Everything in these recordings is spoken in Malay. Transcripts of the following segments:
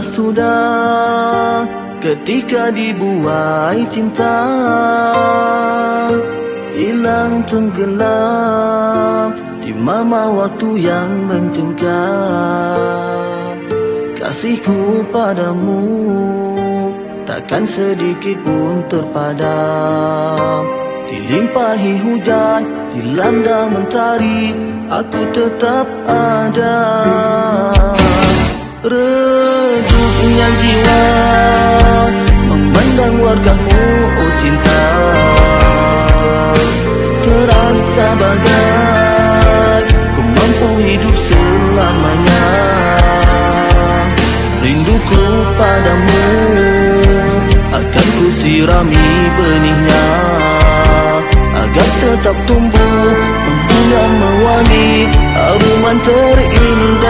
Itulah sudah ketika dibuai cinta. Hilang tenggelam di mama waktu yang mencengkam. Kasihku padamu takkan sedikit pun terpadam. Dilimpahi hujan, dilanda mentari Aku tetap ada Redupnya jiwa Memandang wargamu, oh cinta. Terasa bagai Ku mampu hidup selamanya. Rinduku padamu Akan ku sirami benihnya. Agar tetap tumbuh Membina mewangi Haruman terindah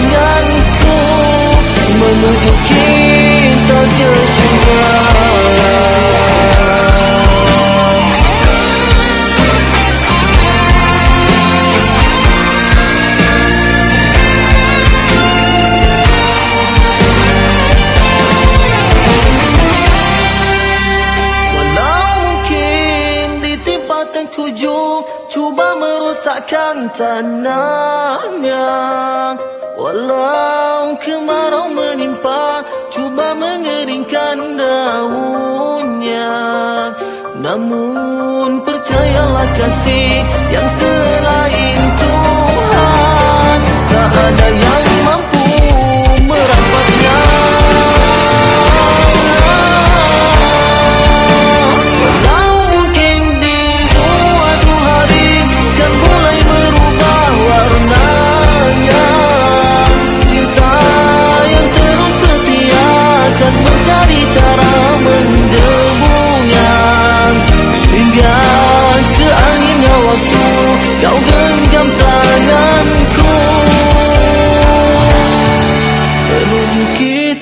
merosakkan tanahnya. Walau kemarau menimpa Cuba mengeringkan daunnya. Namun percayalah kasih Yang selain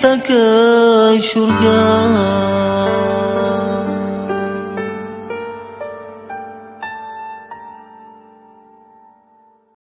takışur